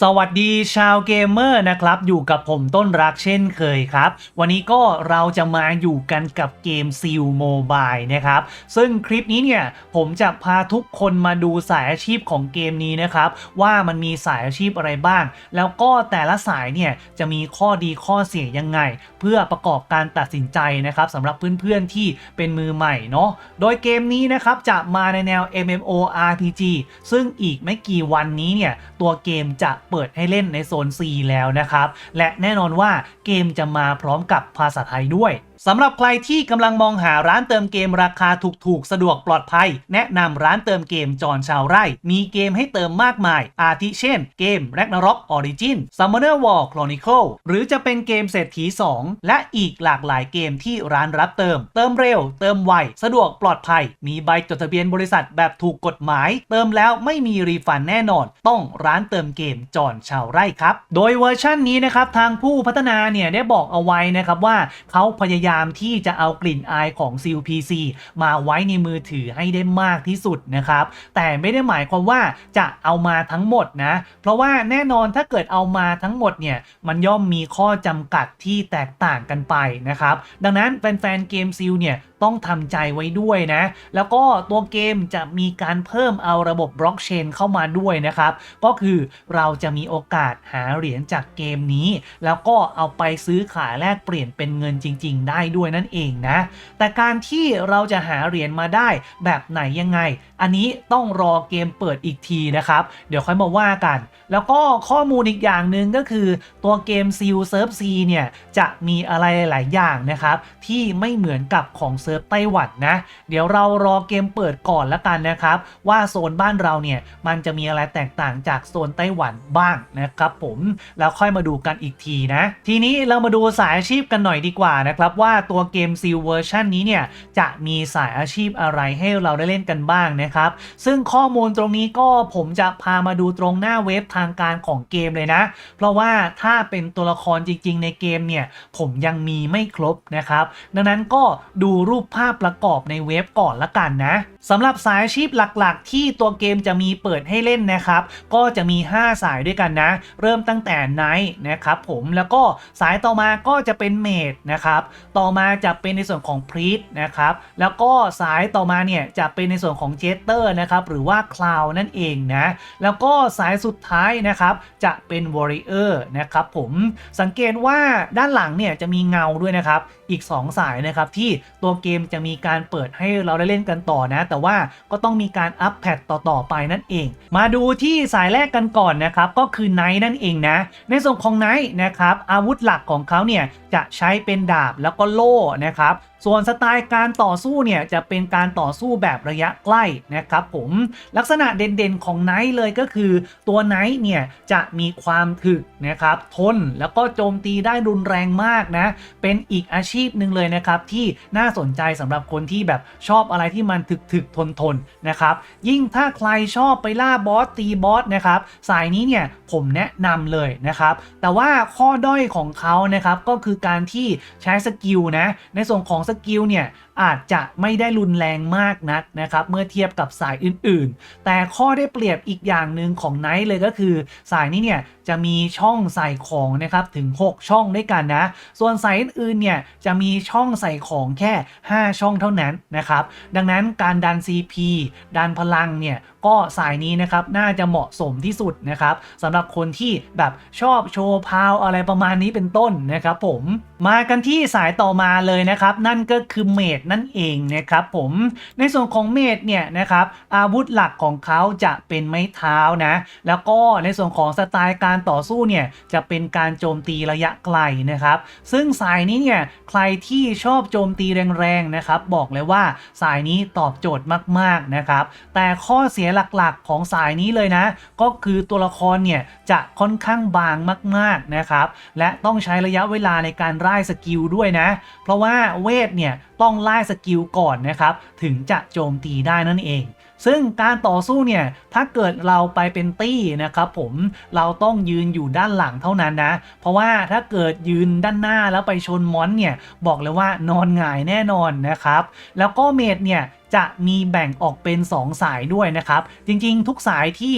สวัสดีชาวเกมเมอร์นะครับ อยู่กับผมต้นรักเช่นเคยครับ วันนี้ก็เราจะมาอยู่กันกับเกมซิลโมบายนะครับ ซึ่งคลิปนี้เนี่ย ผมจะพาทุกคนมาดูสายอาชีพของเกมนี้นะครับ ว่ามันมีสายอาชีพอะไรบ้าง แล้วก็แต่ละสายเนี่ย จะมีข้อดีข้อเสียยังไง เพื่อประกอบการตัดสินใจนะครับสำหรับเพื่อนๆที่เป็นมือใหม่เนาะโดยเกมนี้นะครับจะมาในแนว MMORPG ซึ่งอีกไม่กี่วันนี้เนี่ยตัวเกมจะเปิดให้เล่นในโซน C แล้วนะครับ และแน่นอนว่าเกมจะมาพร้อมกับภาษาไทยด้วย สำหรับใครที่กำลังมองหาร้านเติมเกมราคาถูกๆ สะดวกปลอดภัย แนะนำร้านเติมเกมจอนชาวไร่ มีเกมให้เติมมากมาย อาทิเช่น เกม Ragnarok Origin Summoner War Chronicle หรือจะเป็นเกมเศรษฐี 2 และอีกหลากหลายเกมที่ร้านรับเติม เติมเร็ว เติมไว สะดวกปลอดภัย มีใบจดทะเบียนบริษัทแบบถูกกฎหมาย เติมแล้วไม่มีรีฟันแน่นอน ต้องร้านเติมเกมจอนชาวไร่ครับ โดยเวอร์ชันนี้นะครับทางผู้พัฒนาเนี่ยได้บอกเอาไว้นะครับว่าเขาพยายามามที่จะเอากลิ่นอายของ s e a l PC มาไว้ในมือถือให้ได้มากที่สุดนะครับ แต่ไม่ได้หมายความว่าจะเอามาทั้งหมดนะ เพราะว่าแน่นอนถ้าเกิดเอามาทั้งหมดเนี่ย มันย่อมมีข้อจำกัดที่แตกต่างกันไปนะครับ ดังนั้นแฟนๆเกมซิลเนี่ยต้องทำใจไว้ด้วยนะ แล้วก็ตัวเกมจะมีการเพิ่มเอาระบบบล็อกเชนเข้ามาด้วยนะครับ ก็คือเราจะมีโอกาสหาเหรียญจากเกมนี้ แล้วก็เอาไปซื้อขายแลกเปลี่ยนเป็นเงินจริง ๆ ได้ด้วยนั่นเองนะ แต่การที่เราจะหาเหรียญมาได้แบบไหนยังไง อันนี้ต้องรอเกมเปิดอีกทีนะครับ เดี๋ยวค่อยมาว่ากัน แล้วก็ข้อมูลอีกอย่างหนึ่งก็คือตัวเกมซิลเซิร์ฟซีเนี่ยจะมีอะไรหลายอย่างนะครับ ที่ไม่เหมือนกับของเซิร์ฟไต้หวันนะ เดี๋ยวเรารอเกมเปิดก่อนละกันนะครับ ว่าโซนบ้านเราเนี่ยมันจะมีอะไรแตกต่างจากโซนไต้หวันบ้างนะครับผมแล้วค่อยมาดูกันอีกทีนะ ทีนี้เรามาดูสายอาชีพกันหน่อยดีกว่านะครับว่าว่าตัวเกมซิลเวอร์ชันนี้เนี่ยจะมีสายอาชีพอะไรให้เราได้เล่นกันบ้างนะครับ ซึ่งข้อมูลตรงนี้ก็ผมจะพามาดูตรงหน้าเว็บทางการของเกมเลยนะ เพราะว่าถ้าเป็นตัวละครจริง ๆ ในเกมเนี่ยผมยังมีไม่ครบนะครับ ดังนั้นก็ดูรูปภาพประกอบในเว็บก่อนละกันนะสำหรับสายอาชีพหลักๆ ที่ตัวเกมจะมีเปิดให้เล่นนะครับ ก็จะมี 5 สายด้วยกันนะ เริ่มตั้งแต่ไนท์นะครับผมแล้วก็สายต่อมาก็จะเป็นเมดนะครับต่อมาจะเป็นในส่วนของพรีตนะครับแล้วก็สายต่อมาเนี่ยจะเป็นในส่วนของเจสเตอร์นะครับหรือว่าคลาวนั่นเองนะแล้วก็สายสุดท้ายนะครับจะเป็นวอริเออร์นะครับผมสังเกตว่าด้านหลังเนี่ยจะมีเงาด้วยนะครับ อีก 2 สายนะครับที่ตัวเกมจะมีการเปิดให้เราได้เล่นกันต่อนะ แต่ว่าก็ต้องมีการอัปแพตต่อๆไปนั่นเอง มาดูที่สายแรกกันก่อนนะครับก็คือไนท์นั่นเองนะ ในส่วนของไนท์นะครับอาวุธหลักของเขาเนี่ยจะใช้เป็นดาบแล้วก็โล่นะครับส่วนสไตล์การต่อสู้เนี่ยจะเป็นการต่อสู้แบบระยะใกล้นะครับผมลักษณะเด่นๆของไนท์เลยก็คือตัวไนท์เนี่ยจะมีความถึกนะครับทนแล้วก็โจมตีได้รุนแรงมากนะเป็นอีกอาชีพหนึ่งเลยนะครับที่น่าสนใจสำหรับคนที่แบบชอบอะไรที่มันถึกถึกทนทนนะครับยิ่งถ้าใครชอบไปล่าบอสตีบอสนะครับสายนี้เนี่ยผมแนะนำเลยนะครับแต่ว่าข้อด้อยของเขานะครับก็คือการที่ใช้สกิลนะในส่วนของสกิลเนี่ยอาจจะไม่ได้รุนแรงมากนักนะครับเมื่อเทียบกับสายอื่นๆ แต่ข้อได้เปรียบอีกอย่างหนึ่งของไนท์เลยก็คือ สายนี้เนี่ยจะมีช่องใส่ของนะครับถึง 6 ช่องด้วยกันนะ ส่วนสายอื่นๆเนี่ยจะมีช่องใส่ของแค่ 5 ช่องเท่านั้นนะครับดังนั้นการดัน CP ดันพลังเนี่ย ก็สายนี้นะครับน่าจะเหมาะสมที่สุดนะครับสำหรับคนที่แบบชอบโชว์พาวอะไรประมาณนี้เป็นต้นนะครับผมมากันที่สายต่อมาเลยนะครับนั่นก็คือเมดนั่นเองนะครับผมในส่วนของเมดเนี่ยนะครับอาวุธหลักของเขาจะเป็นไม้เท้านะแล้วก็ในส่วนของสไตล์การต่อสู้เนี่ยจะเป็นการโจมตีระยะไกลนะครับ ซึ่งสายนี้เนี่ยใครที่ชอบโจมตีแรงๆนะครับบอกเลยว่าสายนี้ตอบโจทย์มากๆนะครับแต่ข้อเสียหลักๆของสายนี้เลยนะ ก็คือตัวละครเนี่ยจะค่อนข้างบางมากๆนะครับ และต้องใช้ระยะเวลาในการร่สกิลด้วยนะ เพราะว่าเวทเนี่ยต้องไล่สกิลก่อนนะครับถึงจะโจมตีได้นั่นเองซึ่งการต่อสู้เนี่ยถ้าเกิดเราไปเป็นตี้นะครับผมเราต้องยืนอยู่ด้านหลังเท่านั้นนะ เพราะว่าถ้าเกิดยืนด้านหน้าแล้วไปชนมอนเนี่ยบอกเลยว่านอนหงายแน่นอนนะครับ แล้วก็เมดเนี่ย จะมีแบ่งออกเป็น 2 สายด้วยนะครับ จริงๆ ทุกสายที่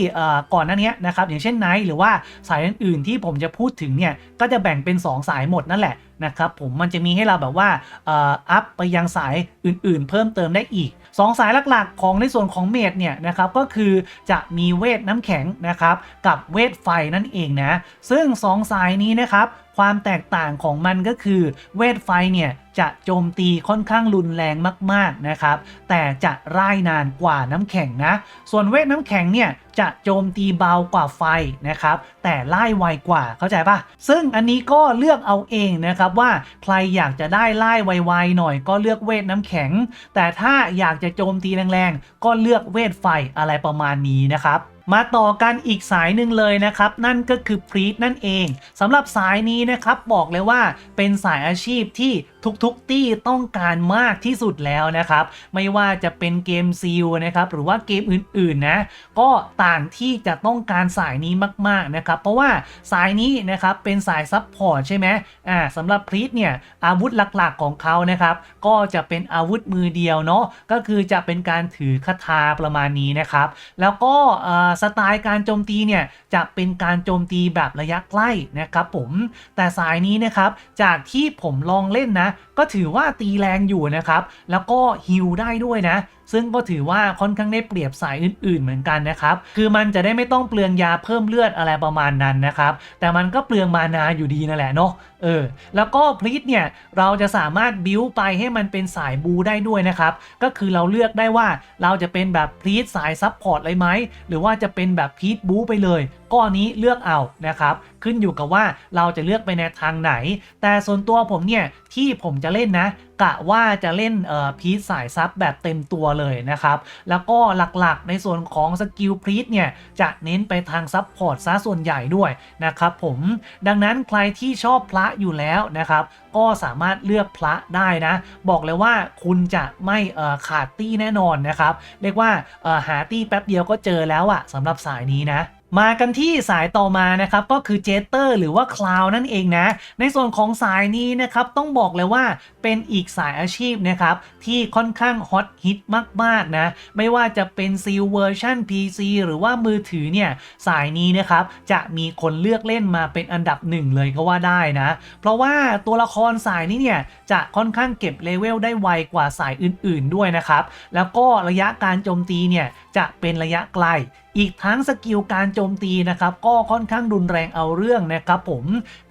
ก่อนหน้านี้นะครับอย่างเช่นไนท์หรือว่าสายอื่นๆที่ผมจะพูดถึงเนี่ยก็จะแบ่งเป็น 2 สายหมดนั่นแหละนะครับผมมันจะมีให้เราแบบว่าอัพไปยังสายอื่นๆ เพิ่มเติมได้อีก 2 สายหลักๆ ของในส่วนของเมดเนี่ยนะครับก็คือจะมีเวทน้ำแข็งนะครับกับเวทไฟนั่นเองนะซึ่ง 2 สายนี้นะครับ ความแตกต่างของมันก็คือ เวทไฟเนี่ยจะโจมตีค่อนข้างรุนแรงมากๆนะครับ แต่จะร่ายนานกว่าน้ำแข็งนะ ส่วนเวทน้ำแข็งเนี่ยจะโจมตีเบากว่าไฟนะครับ แต่ไล่ไวกว่าเข้าใจปะซึ่งอันนี้ก็เลือกเอาเองนะครับว่าใครอยากจะได้ไล่ไวๆหน่อยก็เลือกเวทน้ำแข็ง แต่ถ้าอยากจะโจมตีแรงๆก็เลือกเวทไฟอะไรประมาณนี้นะครับ มาต่อกันอีกสายหนึ่งเลยนะครับ นั่นก็คือพรีตนั่นเองสำหรับสายนี้นะครับบอกเลยว่าเป็นสายอาชีพที่ ทุกๆที่ต้องการมากที่สุดแล้วนะครับ ไม่ว่าจะเป็นเกมซีลนะครับหรือว่าเกมอื่นๆนะก็ต่างที่จะต้องการสายนี้มากๆนะครับเพราะว่าสายนี้นะครับเป็นสายซับพอร์ตใช่ไหมอ่าสำหรับพรีตเนี่ยอาวุธหลักๆของเขานะครับก็จะเป็นอาวุธมือเดียวเนาะก็คือจะเป็นการถือคาถาประมาณนี้นะครับ แล้วก็สไตล์การโจมตีเนี่ยจะเป็นการโจมตีแบบระยะใกล้นะครับผมแต่สายนี้นะครับจากที่ผมลองเล่นนะก็ถือว่าตีแรงอยู่นะครับ แล้วก็ฮิลได้ด้วยนะซึ่งก็ถือว่าค่อนข้างได้เปรียบสายอื่น ๆ เหมือนกันนะครับ คือมันจะได้ไม่ต้องเปลืองยาเพิ่มเลือดอะไรประมาณนั้นนะครับ แต่มันก็เปลืองมานาอยู่ดีนั่นแหละเนาะ เออ แล้วก็พลีทเนี่ยเราจะสามารถบิวไปให้มันเป็นสายบูได้ด้วยนะครับ ก็คือเราเลือกได้ว่าเราจะเป็นแบบพลีทสายซับพอร์ตเลยไหม หรือว่าจะเป็นแบบพีทบูไปเลยก็อันนี้เลือกเอานะครับ ขึ้นอยู่กับว่าเราจะเลือกไปในทางไหน แต่ส่วนตัวผมเนี่ยที่ผมจะเล่นนะกะว่าจะเล่นเอ่อพีทสายซับแบบเต็มตัวเลยนะครับ แล้วก็หลักๆในส่วนของสกิลพีทเนี่ย จะเน้นไปทางซับพอร์ตซะส่วนใหญ่ด้วยนะครับผมดังนั้นใครที่ชอบพระอยู่แล้วนะครับ ก็สามารถเลือกพระได้นะ บอกเลยว่าคุณจะไม่ขาดตี้แน่นอนนะครับ เรียกว่าหาตี้แป๊บเดียวก็เจอแล้วอะสำหรับสายนี้นะ มากันที่สายต่อมานะครับก็คือเจเตอร์หรือว่าคลาวนั่นเองนะ ในส่วนของสายนี้นะครับต้องบอกเลยว่าเป็นอีกสายอาชีพนะครับที่ค่อนข้างฮอตฮิตมากๆนะ ไม่ว่าจะเป็นซีลเวอร์ชัน PC หรือว่ามือถือเนี่ยสายนี้นะครับจะมีคนเลือกเล่นมาเป็นอันดับหนึ่งเลยก็ว่าได้นะ เพราะว่าตัวละครสายนี้เนี่ยจะค่อนข้างเก็บเลเวลได้ไวกว่าสายอื่นๆด้วยนะครับแล้วก็ระยะการโจมตีเนี่ย จะเป็นระยะไกล อีกทั้งสกิลการโจมตีนะครับก็ค่อนข้างรุนแรงเอาเรื่องนะครับผม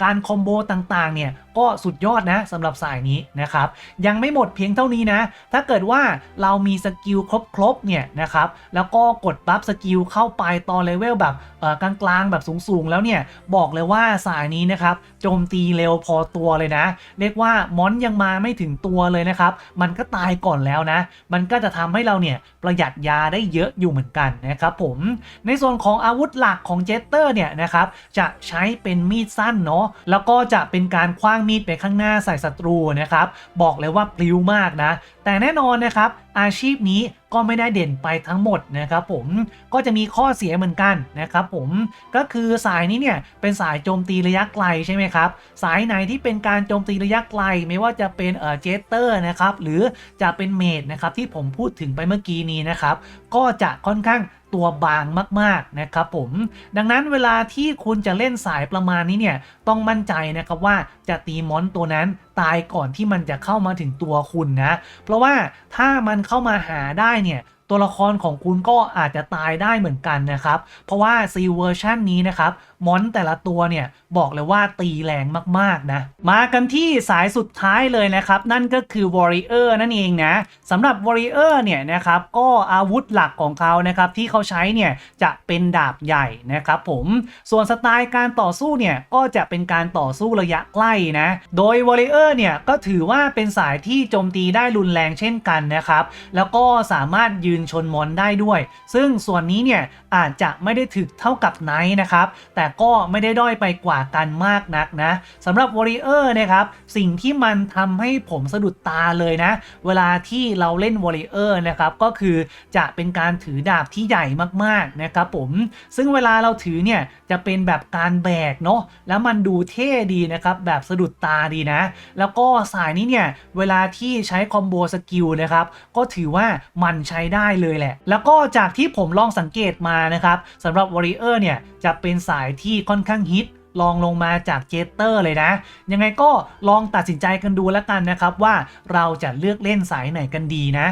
การคอมโบต่างๆเนี่ยก็สุดยอดนะสำหรับสายนี้นะครับ ยังไม่หมดเพียงเท่านี้นะ ถ้าเกิดว่าเรามีสกิลครบๆเนี่ยนะครับ แล้วก็กดบัฟสกิลเข้าไปตอนเลเวลแบบกลางๆ แบบสูงๆ แล้วเนี่ย บอกเลยว่าสายนี้นะครับโจมตีเร็วพอตัวเลยนะ เรียกว่ามอนยังมาไม่ถึงตัวเลยนะครับ มันก็ตายก่อนแล้วนะ มันก็จะทำให้เราเนี่ยประหยัดยาได้เยอะอยู่เหมือนกันนะครับผม ในส่วนของอาวุธหลักของเจสเตอร์เนี่ยนะครับจะใช้เป็นมีดสั้นเนาะ แล้วก็จะเป็นการคว้างมีดไปข้างหน้าใส่ศัตรูนะครับบอกเลยว่าพลิ้วมากนะ แต่แน่นอนนะครับ อาชีพนี้ก็ไม่ได้เด่นไปทั้งหมดนะครับผมก็จะมีข้อเสียเหมือนกันนะครับผมก็คือสายนี้เนี่ยเป็นสายโจมตีระยะไกลใช่ไหมครับสายไหนที่เป็นการโจมตีระยะไกล ไม่ว่าจะเป็นเอ่อเจสเตอร์นะครับหรือจะเป็นเมดนะครับที่ผมพูดถึงไปเมื่อกี้นี้นะครับก็จะค่อนข้างตัวบางมากๆนะครับผมดังนั้นเวลาที่คุณจะเล่นสายประมาณนี้เนี่ยต้องมั่นใจนะครับว่าจะตีมอนตัวนั้น ตายก่อนที่มันจะเข้ามาถึงตัวคุณนะ เพราะว่าถ้ามันเข้ามาหาได้เนี่ย ตัวละครของคุณก็อาจจะตายได้เหมือนกันนะครับ เพราะว่าซีเวอร์ชันนี้นะครับมอนแต่ละตัวเนี่ยบอกเลยว่าตีแรงมากๆนะ มากันที่สายสุดท้ายเลยนะครับ นั่นก็คือ Warrior นั่นเองนะสำหรับ Warrior เนี่ยนะครับก็อาวุธหลักของเขานะครับที่เขาใช้เนี่ยจะเป็นดาบใหญ่นะครับผมส่วนสไตล์การต่อสู้เนี่ยก็จะเป็นการต่อสู้ระยะใกล้นะ โดย Warrior เนี่ยก็ถือว่าเป็นสายที่โจมตีได้รุนแรงเช่นกันนะครับ แล้วก็สามารถยืนชนมอนได้ด้วย ซึ่งส่วนนี้เนี่ยอาจจะไม่ได้ถึกเท่ากับไนท์นะครับ แต่ก็ไม่ได้ด้อยไปกว่ากันมากนักนะสำหรับวอริเออร์นะครับสิ่งที่มันทำให้ผมสะดุดตาเลยนะ เวลาที่เราเล่นวอริเออร์นะครับก็คือจะเป็นการถือดาบที่ใหญ่มากๆนะครับผม ซึ่งเวลาเราถือเนี่ยจะเป็นแบบการแบกเนาะแล้วมันดูเท่ดีนะครับแบบสะดุดตาดีนะ แล้วก็สายนี้เนี่ยเวลาที่ใช้คอมโบสกิลนะครับก็ถือว่ามันใช้ได้เลยแหละ แล้วก็จากที่ผมลองสังเกตมานะครับสำหรับวอริเออร์เนี่ยจะเป็นสายที่ค่อนข้างฮิตลองลงมาจากเจเตอร์เลยนะ ยังไงก็ลองตัดสินใจกันดูแล้วกันนะครับว่าเราจะเลือกเล่นสายไหนกันดีนะ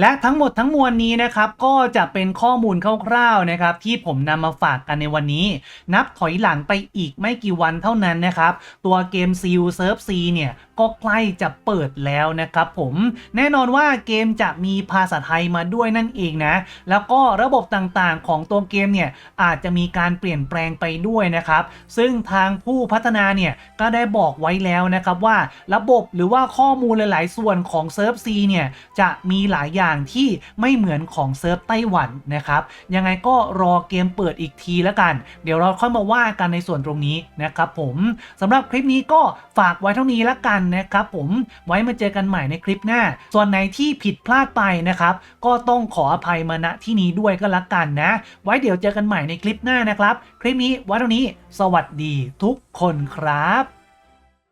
และทั้งหมดทั้งมวลนี้นะครับก็จะเป็นข้อมูลคร่าวๆนะครับที่ผมนำมาฝากกันในวันนี้ นับถอยหลังไปอีกไม่กี่วันเท่านั้นนะครับ ตัวเกมซิลเซิร์ฟซีเนี่ยก็ใกล้จะเปิดแล้วนะครับผมแน่นอนว่าเกมจะมีภาษาไทยมาด้วยนั่นเองนะ แล้วก็ระบบต่างๆของตัวเกมเนี่ยอาจจะมีการเปลี่ยนแปลงไปด้วยนะครับ ซึ่งทางผู้พัฒนาเนี่ยก็ได้บอกไว้แล้วนะครับว่าระบบหรือว่าข้อมูลหลาย ๆ ส่วนของเซิร์ฟซีเนี่ยจะมีหลายอย่างอย่างที่ไม่เหมือนของเซิร์ฟไต้หวันนะครับ ยังไงก็รอเกมเปิดอีกทีแล้วกัน เดี๋ยวเราค่อยมาว่ากันในส่วนตรงนี้นะครับผมสำหรับคลิปนี้ก็ฝากไว้เท่านี้แล้วกันนะครับผมไว้มาเจอกันใหม่ในคลิปหน้า ส่วนไหนที่ผิดพลาดไปนะครับ ก็ต้องขออภัยมาณที่นี้ด้วยก็แล้วกันนะ ไว้เดี๋ยวเจอกันใหม่ในคลิปหน้านะครับ คลิปนี้ไว้เท่านี้ สวัสดีทุกคนครับ